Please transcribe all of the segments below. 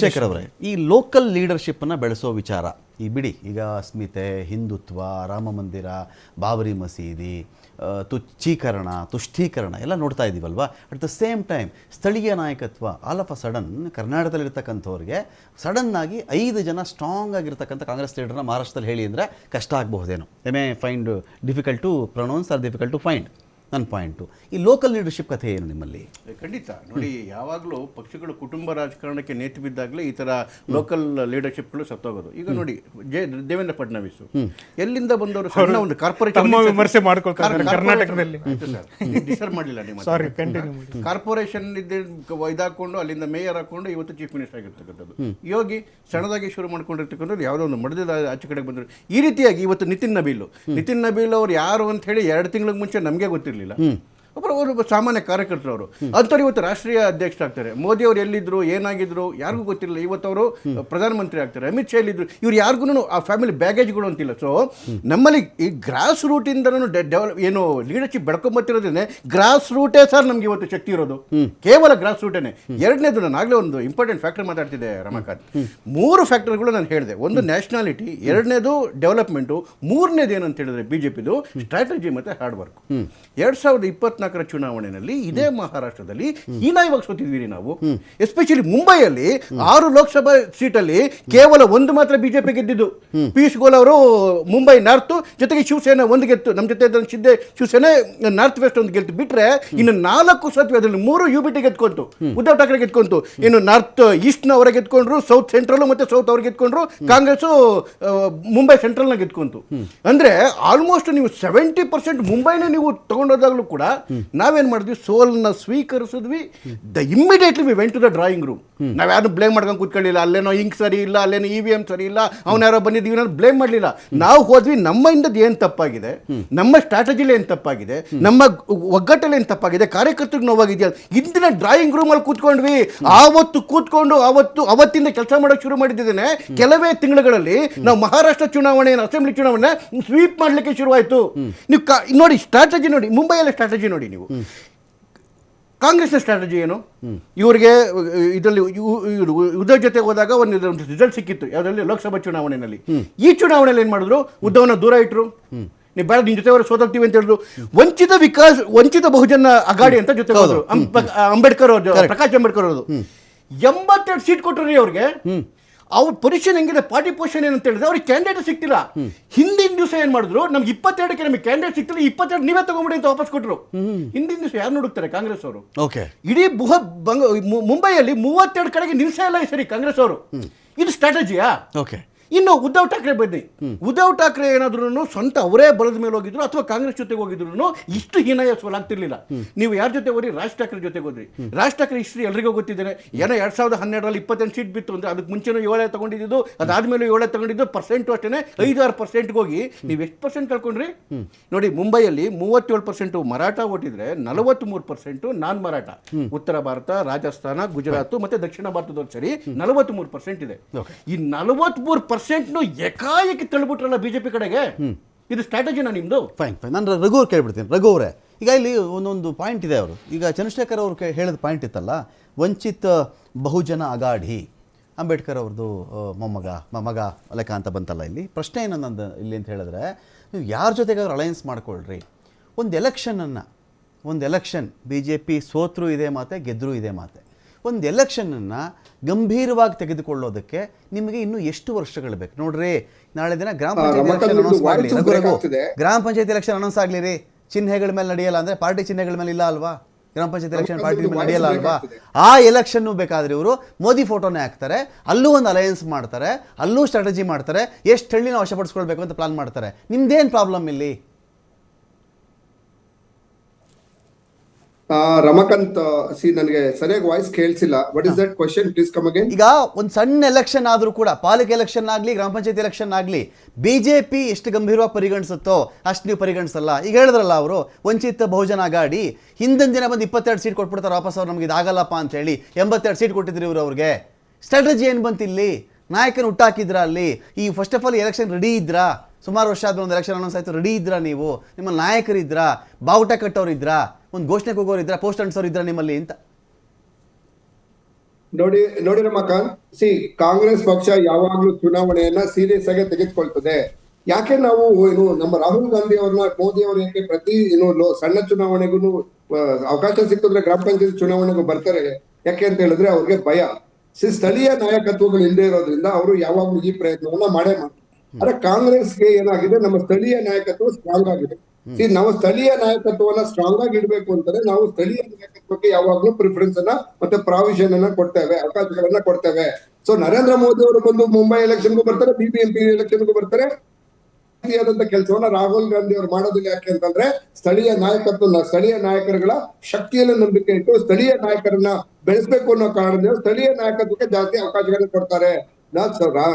ಶೇಖರ್ ಅವರೇ, ಈ ಲೋಕಲ್ ಲೀಡರ್ಶಿಪ್ಪನ್ನು ಬೆಳೆಸೋ ವಿಚಾರ. ಈ ಬಿಡಿ, ಈಗ ಅಸ್ಮಿತೆ ಹಿಂದುತ್ವ, ರಾಮ ಮಂದಿರ, ಬಾಬರಿ ಮಸೀದಿ ತುಚ್ಚೀಕರಣ ತುಷ್ಟೀಕರಣ ಎಲ್ಲ ನೋಡ್ತಾ ಇದ್ದೀವಲ್ವಾ ಅಟ್ ದ ಸೇಮ್ ಟೈಮ್ ಸ್ಥಳೀಯ ನಾಯಕತ್ವ ಆಲ್ ಆಫ್ ಅ ಸಡನ್ ಕರ್ನಾಟಕದಲ್ಲಿರ್ತಕ್ಕಂಥವ್ರಿಗೆ ಸಡನ್ನಾಗಿ ಐದು ಜನ ಸ್ಟ್ರಾಂಗ್ ಆಗಿರ್ತಕ್ಕಂಥ ಕಾಂಗ್ರೆಸ್ ಲೀಡರ್ನ ಮಹಾರಾಷ್ಟ್ರದಲ್ಲಿ ಹೇಳಿ ಅಂದರೆ ಕಷ್ಟ ಆಗಬಹುದೇನೋ. A may find difficult to pronounce or difficult to find ನನ್ನ ಪಾಯಿಂಟು. ಈ ಲೋಕಲ್ ಲೀಡರ್ಶಿಪ್ ಕಥೆ ಏನು ನಿಮ್ಮಲ್ಲಿ? ಖಂಡಿತ. ನೋಡಿ ಯಾವಾಗಲೂ ಪಕ್ಷಗಳು ಕುಟುಂಬ ರಾಜಕಾರಣಕ್ಕೆ ನೇತು ಬಿದ್ದಾಗಲೇ ಈ ಥರ ಲೋಕಲ್ ಲೀಡರ್ಶಿಪ್ಗಳು ಸತ್ತೋಗೋದು. ಈಗ ನೋಡಿ ಜೆ ದೇವೇಂದ್ರ ಫಡ್ನವೀಸ್ ಎಲ್ಲಿಂದ ಬಂದವರು ಸಣ್ಣ ಒಂದು ಕಾರ್ಪೊರೇಟ್ ವಿಮರ್ಶೆ ಮಾಡ್ಕೊಳ್ತಾರೆ ಕರ್ನಾಟಕದಲ್ಲಿ. ಡಿಸರ್ವ್ ಮಾಡಲಿಲ್ಲ ನಿಮ್ಮ ಸಾರಿ ಕಾರ್ಪೊರೇಷನ್ ಇದಾಕೊಂಡು ಅಲ್ಲಿಂದ ಮೇಯರ್ ಹಾಕೊಂಡು ಇವತ್ತು ಚೀಫ್ ಮಿನಿಸ್ಟರ್ ಆಗಿರ್ತಕ್ಕಂಥದ್ದು. ಯೋಗಿ ಸಣ್ಣದಾಗಿ ಶುರು ಮಾಡ್ಕೊಂಡಿರ್ತಕ್ಕಂಥದ್ದು ಯಾವುದೋ ಒಂದು ಮಡದ ಆಚೆ ಕಡೆಗೆ ಬಂದರು. ಈ ರೀತಿಯಾಗಿ ಇವತ್ತು ನಿತಿನ್ ನಬೀಲ್. ನಿತಿನ್ ನಬೀಲ್ ಅವರು ಯಾರು ಅಂತ ಹೇಳಿ ಎರಡು ತಿಂಗಳಿಗೆ ಮುಂಚೆ ನಮಗೆ ಗೊತ್ತಿರಲಿಲ್ಲ ಒಬ್ಬರು ಅವರು ಸಾಮಾನ್ಯ ಕಾರ್ಯಕರ್ತರವರು ಅಂಥವ್ರು ಇವತ್ತು ರಾಷ್ಟ್ರೀಯ ಅಧ್ಯಕ್ಷರಾಗ್ತಾರೆ ಮೋದಿ ಅವರು ಎಲ್ಲಿದ್ರು ಏನಾಗಿದ್ರು ಯಾರಿಗೂ ಗೊತ್ತಿಲ್ಲ ಇವತ್ತು ಅವರು ಪ್ರಧಾನಮಂತ್ರಿ ಆಗ್ತಾರೆ. ಅಮಿತ್ ಶಾ ಎಲ್ಲಿದ್ರು ಇವ್ರು ಯಾರಿಗೂ ಆ ಫ್ಯಾಮಿಲಿ ಬ್ಯಾಗೇಜ್ಗಳು ಅಂತಿಲ್ಲ. ಸೊ ನಮ್ಮಲ್ಲಿ ಈ ಗ್ರಾಸ್ ರೂಟಿಂದನೂ ಡೆವಲಪ್ ಏನು ಲೀಡರ್ಶಿಪ್ ಬೆಳ್ಕೊಂಬತ್ತಿರೋದ್ರಿಂದ ಗ್ರಾಸ್ ರೂಟೇ ಸರ್ ನಮ್ಗೆ ಇವತ್ತು ಶಕ್ತಿ ಇರೋದು. ಕೇವಲ ಗ್ರಾಸ್ ರೂಟೇನೆ ಎರಡನೇದು ನಾನು ಆಗಲೇ ಒಂದು ಇಂಪಾರ್ಟೆಂಟ್ ಫ್ಯಾಕ್ಟರ್ ಮಾತಾಡ್ತಿದ್ದೆ ರಮಾಕಾಂತ್. ಮೂರು ಫ್ಯಾಕ್ಟರ್ಗಳು ನಾನು ಹೇಳಿದೆ. ಒಂದು ನ್ಯಾಷನಾಲಿಟಿ ಎರಡನೇದು ಡೆವಲಪ್ಮೆಂಟು ಮೂರನೇದು ಏನು ಅಂತ ಹೇಳಿದ್ರೆ ಬಿಜೆಪಿದು ಸ್ಟ್ರಾಟಜಿ ಮತ್ತೆ ಹಾರ್ಡ್ ವರ್ಕ್ ಎರಡ್ ಸಾವಿರದ ಇಪ್ಪತ್ನಾಲ್ಕರ ಚುನಾವಣೆಯಲ್ಲಿ ಇದೇ ಮಹಾರಾಷ್ಟ್ರದಲ್ಲಿ ಹೀನಾಯವಾಗಿ ಸೋತಿದ್ವಿ ನಾವು. ಎಸ್ಪೆಷಲಿ ಮುಂಬೈಯಲ್ಲಿ ಆರು ಲೋಕಸಭಾ ಸೀಟಲ್ಲಿ ಕೇವಲ ಒಂದು ಮಾತ್ರ ಬಿಜೆಪಿ ಗೆದ್ದಿದ್ದು. ಪಿಯೂಷ್ ಗೋಲ್ ಅವರು ಮುಂಬೈ ನಾರ್ತ್ ಜೊತೆಗೆ ಶಿವಸೇನೆ ಒಂದು ಗೆತ್ತು. ನಮ್ಮ ಜೊತೆ ಸಿದ್ದೆ ಶಿವಸೇನೆ ನಾರ್ತ್ ವೆಸ್ಟ್ ಒಂದು ಗೆಲ್ತು. ಬಿಟ್ರೆ ಇನ್ನು ನಾಲ್ಕು ಸತ್ವ ಅದರಲ್ಲಿ ಮೂರು ಯು ಬಿ ಟಿ ಗೆದ್ಕೊಂತು ಉದ್ಧವ್ ಠಾಕ್ರೆ ಗೆದ್ಕೊಂತು. ಇನ್ನು ನಾರ್ತ್ ಈಸ್ಟ್ನ ಅವರ ಗೆದ್ಕೊಂಡ್ರು ಸೌತ್ ಸೆಂಟ್ರಲ್ ಮತ್ತೆ ಸೌತ್ ಅವ್ರಿಗೆ ಗೆದ್ಕೊಂಡ್ರು. ಕಾಂಗ್ರೆಸ್ ಮುಂಬೈ ಸೆಂಟ್ರಲ್ನ ಗೆದ್ಕೊಂತು ಅಂದ್ರೆ ಆಲ್ಮೋಸ್ಟ್ ನೀವು ಸೆವೆಂಟಿ ಪರ್ಸೆಂಟ್ ಮುಂಬೈನೇ ನೀವು ತಗೊಂಡೋದಾಗ್ಲೂ ಕೂಡ ನಾವೇನ್ ಮಾಡಿದ್ವಿ? ಸೋಲನ್ನ ಸ್ವೀಕರಿಸಿದ್ವಿ. The immediately we went to the drawing room ನಾವ್ ಯಾರು ಬ್ಲೇಮ್ ಮಾಡ್ಕೊಂಡು ಕೂತ್ಕೊಳ್ಳಿಲ್ಲ ಅಲ್ಲೇನೋ ಇಂಕ್ ಸರಿ ಇಲ್ಲ ಅಲ್ಲೇನೋ ಇ ವಿ ಎಂ ಸರಿ ಇಲ್ಲ ಅವ್ನು ಯಾರೋ ಬಂದಿದ್ದೀವಿ ನಾನು ಬ್ಲೇಮ್ ಮಾಡಲಿಲ್ಲ ನಾವು ಹೋದ್ವಿ ನಮ್ಮಿಂದದ್ದು ಏನು ತಪ್ಪಾಗಿದೆ? ನಮ್ಮ ಸ್ಟ್ರಾಟಜಿಲಿ ಏನು ತಪ್ಪಾಗಿದೆ? ನಮ್ಮ ಒಗ್ಗಟ್ಟಲ್ಲಿ ಏನು ತಪ್ಪಾಗಿದೆ? ಕಾರ್ಯಕರ್ತರಿಗೆ ನೋವಾಗಿದೆಯಾ? ಇಂದಿನ ಡ್ರಾಯಿಂಗ್ ರೂಮಲ್ಲಿ ಕೂತ್ಕೊಂಡ್ವಿ. ಆವತ್ತು ಕೂತ್ಕೊಂಡು ಆವತ್ತು ಅವತ್ತಿಂದ ಕೆಲಸ ಮಾಡೋಕೆ ಶುರು ಮಾಡಿದ್ದೇನೆ. ಕೆಲವೇ ತಿಂಗಳುಗಳಲ್ಲಿ ನಾವು ಮಹಾರಾಷ್ಟ್ರ ಚುನಾವಣೆ ಅಸೆಂಬ್ಲಿ ಚುನಾವಣೆ ಸ್ವೀಪ್ ಮಾಡಲಿಕ್ಕೆ ಶುರುವಾಯಿತು. ನೀವು ನೋಡಿ ಸ್ಟ್ರಾಟಜಿ ನೋಡಿ ಮುಂಬೈಯಲ್ಲಿ ಸ್ಟ್ರಾಟಜಿ ನೋಡಿ ನೀವು. ಕಾಂಗ್ರೆಸ್ನ ಸ್ಟ್ರಾಟಜಿ ಏನು? ಇವರಿಗೆ ಇದರಲ್ಲಿ ಉದ್ಧವ್ ಜೊತೆ ಹೋದಾಗ ಒಂದು ರಿಸಲ್ಟ್ ಸಿಕ್ಕಿತ್ತು. ಯಾವುದರಲ್ಲಿ? ಲೋಕಸಭಾ ಚುನಾವಣೆಯಲ್ಲಿ ಈ ಚುನಾವಣೆಯಲ್ಲಿ ಏನು ಮಾಡಿದ್ರು? ಉದ್ಧವನ ದೂರ ಇಟ್ಟರು ನೀವು ಬೇಡ ನಿನ್ನ ಜೊತೆ ಅವರು ಸೋತಾಗ್ತೀವಿ ಅಂತ ಹೇಳಿದ್ರು. ವಂಚಿತ ವಿಕಾಸ್ ವಂಚಿತ ಬಹುಜನ ಅಗಾಡಿ ಅಂತ ಜೊತೆ ಅಂಬೇಡ್ಕರ್ ಅವರು ಪ್ರಕಾಶ್ ಅಂಬೇಡ್ಕರ್ ಅವರು ಎಂಬತ್ತೆರಡು ಸೀಟ್ ಕೊಟ್ಟರು ರೀ ಅವ್ರಿಗೆ. ಅವ್ರ ಪೊಸಿಷನ್ ಹೆಂಗಿದೆ ಪಾರ್ಟಿ ಪೊಸಿಷನ್ ಏನಂತ ಹೇಳಿದ್ರೆ ಅವ್ರಿಗೆ ಕ್ಯಾಂಡಿಡೇಟ್ ಸಿಕ್ತಿಲ್ಲ. ಹಿಂದಿನ ದಿವಸ ಏನ್ ಮಾಡಿದ್ರು ನಮ್ಗೆ ಇಪ್ಪತ್ತೆರಡಕ್ಕೆ ನಮಗೆ ಕ್ಯಾಂಡಿಡೇಟ್ ಸಿಕ್ತಿಲ್ಲ ಇಪ್ಪತ್ತೆರಡು ನೀವೇ ತಗೊಂಬಿಡಿ ಅಂತ ವಾಪಸ್ ಕೊಟ್ಟರು ಹಿಂದಿನ ದಿವಸ ಯಾರು ನೋಡುತ್ತಾರೆ ಕಾಂಗ್ರೆಸ್ ಅವರು? ಓಕೆ. ಇಡೀ ಬುಹ ಬಂಗ ಮುಂಬೈಯಲ್ಲಿ ಮೂವತ್ತೆರಡು ಕಡೆಗೆ ನಿಲ್ಸೇ ಇಲ್ಲ ಈ ಸರಿ ಕಾಂಗ್ರೆಸ್ ಅವರು. ಇದು ಸ್ಟ್ರಾಟಜಿಯಾ ಓಕೆ. ಇನ್ನು ಉದ್ಧವ್ ಠಾಕ್ರೆ ಬನ್ನಿ. ಉದ್ಧವ್ ಠಾಕ್ರೆ ಏನಾದ್ರೂ ಸ್ವಂತ ಅವರೇ ಬಲದ ಮೇಲೆ ಹೋಗಿದ್ರು ಅಥವಾ ಕಾಂಗ್ರೆಸ್ ಜೊತೆಗೆ ಹೋಗಿದ್ರು ಇಷ್ಟು ಹೀನಾಯ ಸೋಲಾಗ್ತಿರ್ಲಿಲ್ಲ ನೀವು ಯಾರ ಜೊತೆ ಹೋಗಿ ರಾಜ್ ಠಾಕ್ರೆ ಜೊತೆಗೆ ಹೋದ್ರಿ. ರಾಜ್ ಠಾಕ್ರೆ ಹಿಸ್ಟ್ರಿ ಎಲ್ರಿಗೂ ಗೊತ್ತಿದ್ದಾರೆ ಏನೋ ಎರಡ್ ಸಾವಿರದ ಹನ್ನೆರಡರಲ್ಲಿ ಇಪ್ಪತ್ತೆಂಟು ಸೀಟ್ ಬಿತ್ತು ಅಂದ್ರೆ ಅದಕ್ಕೆ ಮುಂಚೆನೂ ಏಳೇ ತಗೊಂಡಿದ್ದು ಅದಾದ್ಮೇಲೆ ಏಳೇ ತಗೊಂಡಿದ್ದು ಪರ್ಸೆಂಟ್ ಅಷ್ಟೇ ಐದಾರು ಪರ್ಸೆಂಟ್ ಹೋಗಿ ನೀವು ಎಷ್ಟು ಪರ್ಸೆಂಟ್ ಕಳ್ಕೊಂಡ್ರಿ? ನೋಡಿ ಮುಂಬೈಯಲ್ಲಿ ಮೂವತ್ತೇಳು ಪರ್ಸೆಂಟ್ ಮರಾಠ ಓಟಿದ್ರೆ ನಲವತ್ಮೂರು ಪರ್ಸೆಂಟ್ ನಾನ್ ಮರಾಠ ಉತ್ತರ ಭಾರತ ರಾಜಸ್ಥಾನ ಗುಜರಾತ್ ಮತ್ತೆ ದಕ್ಷಿಣ ಭಾರತದವ್ರು ಸರಿ ನಲವತ್ಮೂರು ಪರ್ಸೆಂಟ್ ಇದೆ. ಈ ನಲವತ್ಮೂರು ಪರ್ಸೆಂಟ್ನು ಏಕಾಏಕಿ ಜೆ ಬಿಜೆಪಿ ಕಡೆಗೆ? ಇದು ಸ್ಟ್ರಾಟಜಿನ ನಿಮ್ಮದು ಫೈನ್ ಫೈನ್ ನಾನು ರಘು ಅವ್ರು ಕೇಳ್ಬಿಡ್ತೀನಿ. ರಘು ಅವರೇ ಈಗ ಇಲ್ಲಿ ಒಂದೊಂದು ಪಾಯಿಂಟ್ ಇದೆ ಅವರು. ಈಗ ಚಂದ್ರಶೇಖರ್ ಅವರು ಹೇಳಿದ ಪಾಯಿಂಟ್ ಇತ್ತಲ್ಲ ವಂಚಿತ ಬಹುಜನ ಅಗಾಢಿ. ಅಂಬೇಡ್ಕರ್ ಅವ್ರದ್ದು ಮೊಮ್ಮಗ ಮೊಮ್ಮಗ ಲೆಕ್ಕ ಅಂತ ಬಂತಲ್ಲ ಇಲ್ಲಿ. ಪ್ರಶ್ನೆ ಏನನ್ನಂದು ಇಲ್ಲಿ ಅಂತ ಹೇಳಿದ್ರೆ ನೀವು ಯಾರ ಜೊತೆಗಾದ್ರೂ ಅಲಯನ್ಸ್ ಮಾಡ್ಕೊಳ್ರಿ. ಒಂದು ಎಲೆಕ್ಷನನ್ನು ಒಂದು ಎಲೆಕ್ಷನ್ ಬಿ ಜೆ ಪಿ ಸೋತ್ರೂ ಇದೆ ಮಾತೆ ಗೆದ್ದರೂ ಇದೆ ಮಾತೆ. ಒಂದು ಎಲೆಕ್ಷನನ್ನು ಗಂಭೀರವಾಗಿ ತೆಗೆದುಕೊಳ್ಳೋದಕ್ಕೆ ನಿಮಗೆ ಇನ್ನೂ ಎಷ್ಟು ವರ್ಷಗಳು ಬೇಕು? ನೋಡ್ರಿ ನಾಳೆ ದಿನ ಗ್ರಾಮ ಪಂಚಾಯತ್ ಎಲೆಕ್ಷನ್ ಅನೌನ್ಸ್ ಮಾಡಲಿ. ಗ್ರಾಮ ಪಂಚಾಯತ್ ಎಲೆಕ್ಷನ್ ಅನೌನ್ಸ್ ಆಗಲಿ ರೀ ಚಿಹ್ನೆಗಳ ಮೇಲೆ ನಡೆಯಲ್ಲ ಅಂದ್ರೆ ಪಾರ್ಟಿ ಚಿಹ್ನೆಗಳ ಮೇಲೆ ಇಲ್ಲ ಅಲ್ವಾ? ಗ್ರಾಮ ಪಂಚಾಯತ್ ಎಲೆಕ್ಷನ್ ಪಾರ್ಟಿ ಮೇಲೆ ನಡೆಯಲ್ಲ ಅಲ್ವಾ? ಆ ಎಲೆಕ್ಷನ್ ಬೇಕಾದ್ರೆ ಇವರು ಮೋದಿ ಫೋಟೋನೇ ಹಾಕ್ತಾರೆ ಅಲ್ಲೂ ಒಂದು ಅಲಯನ್ಸ್ ಮಾಡ್ತಾರೆ ಅಲ್ಲೂ ಸ್ಟ್ರಾಟಜಿ ಮಾಡ್ತಾರೆ ಎಷ್ಟು ಹಳ್ಳಿನ ವಶಪಡಿಸ್ಕೊಳ್ಬೇಕು ಅಂತ ಪ್ಲಾನ್ ಮಾಡ್ತಾರೆ. ನಿಮ್ದೇನು ಪ್ರಾಬ್ಲಮ್ ಇಲ್ಲಿ ಆ, ರಮಕಾಂತ್ ಸಿ ನನಗೆ ಸರಿಯಾಗಿ voice ಕೇಳಿಸಿಲ್ಲ. What is that question please come again ಈಗ ಒಂದು ಸಣ್ಣ ಎಲೆಕ್ಷನ್ ಆದರೂ ಕೂಡ ಪಾಲಿಕೆ ಎಲೆಕ್ಷನ್ ಆಗಲಿ ಗ್ರಾಮ ಪಂಚಾಯತ್ ಎಲೆಕ್ಷನ್ ಆಗಲಿ ಬಿ ಜೆ ಪಿ ಎಷ್ಟು ಗಂಭೀರವಾಗಿ ಪರಿಗಣಿಸುತ್ತೋ ಅಷ್ಟು ನೀವು ಪರಿಗಣಿಸಲ್ಲ. ಈಗ ಹೇಳಿದ್ರಲ್ಲ ಅವರು ವಂಚಿತ ಬಹುಜನ ಗಾಡಿ ಹಿಂದಿನ ದಿನ ಬಂದು ಇಪ್ಪತ್ತೆರಡು ಸೀಟ್ ಕೊಟ್ಬಿಡ್ತಾರೆ ವಾಪಸ್ ಅವ್ರು ನಮಗೆ ಇದಾಗಲ್ಲಪ್ಪ ಅಂತ ಹೇಳಿ ಎಂಬತ್ತೆರಡು ಸೀಟ್ ಕೊಟ್ಟಿದ್ರು ಇವರು ಅವ್ರಿಗೆ. ಸ್ಟ್ರಾಟಜಿ ಏನು ಬಂತಿಲ್ಲಿ? ನಾಯಕನ ಹುಟ್ಟಾಕಿದ್ರಾ ಅಲ್ಲಿ? ಈ first of all election ready ಇದ್ರಾ? ಸುಮಾರು ವರ್ಷ ಆದ್ಮೇಲೆ ಒಂದು ಎಲೆಕ್ಷನ್ ಅನೌನ್ಸ್ ಆಯಿತು. ರೆಡಿ ಇದ್ರಾ ನೀವು? ನಿಮ್ಮ ನಾಯಕರಿದ್ರಾ ಬಾವುಟ ಕಟ್ಟೋರು ಇದ್ರ ಒಂದು ಘೋಷಣೆ ಹೋಗೋರು ಇದ್ರಾ ಪೋಸ್ಟ್ ಅಂಟಿಸೋರು ಇದ್ರಾ ನಿಮ್ಮಲ್ಲಿ ಅಂತ? ನೋಡಿ ನೋಡಿ ರಮಾಕಾಂತ್ ಸಿ ಕಾಂಗ್ರೆಸ್ ಪಕ್ಷ ಯಾವಾಗ್ಲೂ ಚುನಾವಣೆಯನ್ನ ಸೀರಿಯಸ್ ಆಗಿ ತೆಗೆದುಕೊಳ್ತದೆ. ಯಾಕೆ ನಾವು ಏನು ನಮ್ಮ ರಾಹುಲ್ ಗಾಂಧಿ ಅವ್ರನ್ನ, ಮೋದಿ ಅವ್ರ ಯಾಕೆ ಪ್ರತಿ ಏನು ಸಣ್ಣ ಚುನಾವಣೆಗೂ ಅವಕಾಶ ಸಿಕ್ಕಿದ್ರೆ ಗ್ರಾಮ ಪಂಚಾಯತ್ ಚುನಾವಣೆಗೂ ಬರ್ತಾರೆ. ಯಾಕೆ ಅಂತ ಹೇಳಿದ್ರೆ ಅವ್ರಿಗೆ ಭಯ. ಸಿ ಸ್ಥಳೀಯ ನಾಯಕತ್ವಗಳು ಇಲ್ಲದೆ ಇರೋದ್ರಿಂದ ಅವರು ಯಾವಾಗ್ಲೂ ಈ ಪ್ರಯತ್ನವನ್ನ ಮಾಡೇ ಮಾಡ್ತಾರೆ. ಆದ್ರೆ ಕಾಂಗ್ರೆಸ್ಗೆ ಏನಾಗಿದೆ? ನಮ್ಮ ಸ್ಥಳೀಯ ನಾಯಕತ್ವ ಸ್ಟ್ರಾಂಗ್ ಆಗಿದೆ. ನಾವು ಸ್ಥಳೀಯ ನಾಯಕತ್ವವನ್ನ ಸ್ಟ್ರಾಂಗ್ ಆಗಿ ಇಡಬೇಕು ಅಂತಂದ್ರೆ ನಾವು ಸ್ಥಳೀಯ ನಾಯಕತ್ವಕ್ಕೆ ಯಾವಾಗ್ಲೂ ಪ್ರಿಫರೆನ್ಸ್ ಅನ್ನ ಮತ್ತೆ ಪ್ರಾವಿಷನ್ ಅನ್ನ ಕೊಡ್ತೇವೆ ಅವಕಾಶಗಳನ್ನ ಕೊಡ್ತೇವೆ. ಸೊ ನರೇಂದ್ರ ಮೋದಿ ಅವರು ಬಂದು ಮುಂಬೈ ಎಲೆಕ್ಷನ್ಗೂ ಬರ್ತಾರೆ ಬಿಬಿಎಂಪಿ ಎಲೆಕ್ಷನ್ಗೂ ಬರ್ತಾರೆ. ಆದಂತ ಕೆಲಸವನ್ನ ರಾಹುಲ್ ಗಾಂಧಿ ಅವರು ಮಾಡೋದಿಲ್ಲ ಯಾಕೆ ಅಂತಂದ್ರೆ ಸ್ಥಳೀಯ ನಾಯಕತ್ವ ಸ್ಥಳೀಯ ನಾಯಕರುಗಳ ಶಕ್ತಿಯನ್ನು ನಂಬಿಕೆ ಇಟ್ಟು ಸ್ಥಳೀಯ ನಾಯಕರನ್ನ ಬೆಳೆಸಬೇಕು ಅನ್ನೋ ಕಾರಣದಿಂದ ಸ್ಥಳೀಯ ನಾಯಕತ್ವಕ್ಕೆ ಜಾಸ್ತಿ ಅವಕಾಶಗಳನ್ನ ಕೊಡ್ತಾರೆ.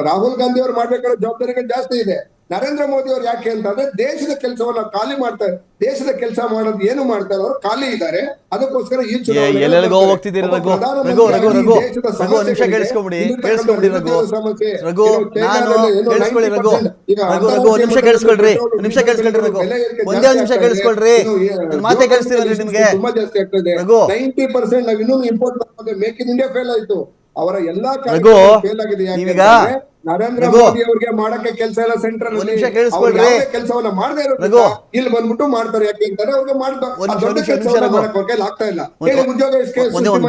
ರಾಹುಲ್ ಗಾಂಧಿ ಅವರು ಮಾಡ್ಬೇಕಾದ ಜವಾಬ್ದಾರಿಗಳು ಜಾಸ್ತಿ ಇದೆ. ನರೇಂದ್ರ ಮೋದಿ ಅವರು ಯಾಕೆ ಅಂತಂದ್ರೆ ದೇಶದ ಕೆಲಸವನ್ನ ಖಾಲಿ ಮಾಡ್ತಾರೆ ದೇಶದ ಕೆಲಸ ಮಾಡೋದು ಏನು ಮಾಡ್ತಾರೆ ಅವರು ಖಾಲಿ ಇದ್ದಾರೆ ಅದಕ್ಕೋಸ್ಕರ ಈ ಚುನಾವಣೆ ಎಲ್ಲೆಲ್ಲಿಗೋ ಬರ್ತಾರೆ. ಹೋಗ್ತಿದ್ದೀರಿ ಒಬ್ಬ ಪ್ರಧಾನಮಂತ್ರಿ ರಘು ರಘು ಆಗಿ ರಘು ದೇಶದ ರಘು ಒಂದು ನಿಮಿಷ ಸಮಸ್ಯೆಗಳಿಗೆ ಕೇಳಿಸ್ಕೊಬಿಡಿ ಇಲ್ಲಿರ್ತಕ್ಕಂಥ ಕೇಳಿಸ್ಕೊಬಿಡಿ ರಘು. ನಿರುದ್ಯೋಗ ಸಮಸ್ಯೆ, ರಘು ನಾನು ಚೈನಾದಲ್ಲಿ ಏನು ಕೇಳಿಸ್ಕೊಳ್ಳಿ ರಘು. 90% ಈಗ ರಘು ರಘು ಒಂದು ನಿಮಿಷ ಕೇಳಿಸ್ಕೊಳ್ರಿ ಒಂದು ನಿಮಿಷ ಕೇಳಿಸ್ಕೊಳ್ರಿ ರಘು. ಒಂದೇ ಒಂದು ನಿಮಿಷ ಜಾಸ್ತಿ ಕೇಳಿಸ್ಕೊಳ್ರಿ ಆಗ್ತಾ ಇದೆ. ನನ್ನ ಇದು ಮಾತೇ ಕೇಳಿಸ್ತಿಲ್ಲ ನಿಮ್ಗೆ. ತುಂಬಾ ಜಾಸ್ತಿ ಆಗ್ತದೆ ರಘು. ನೈಂಟಿ ಪರ್ಸೆಂಟ್ ನಾವು ಇನ್ನೂ import make in India fail ಆಯ್ತು. ಅವರ ಎಲ್ಲಾ ಫೇಲ್ ಆಗಿದೆ ಅಂತಂದ್ರೆ ನರೇಂದ್ರ ಮೋದಿ ಅವರಿಗೆ ಮಾಡಕ್ಕೆ ಕೆಲಸ ಇಲ್ಲ ಸೆಂಟ್ರಲ್ ಕೆಲಸವನ್ನ ಮಾಡದೇ ಇರೋದು ಇರೋದ್ರಿಂದ ಇಲ್ಲಿ ಬಂದ್ಬಿಟ್ಟು ಮಾಡ್ತಾರೆ ಯಾಕೆ ಅಂತಾರೆ ಅವ್ರಿಗೆ ಮಾಡ್ತಾರೆ ದೊಡ್ಡ ಕೆಲಸವನ್ನ ಅವ್ರ ಕೈಲಿ ಆಗ್ತಾ ಇಲ್ಲ. ಉದ್ಯೋಗ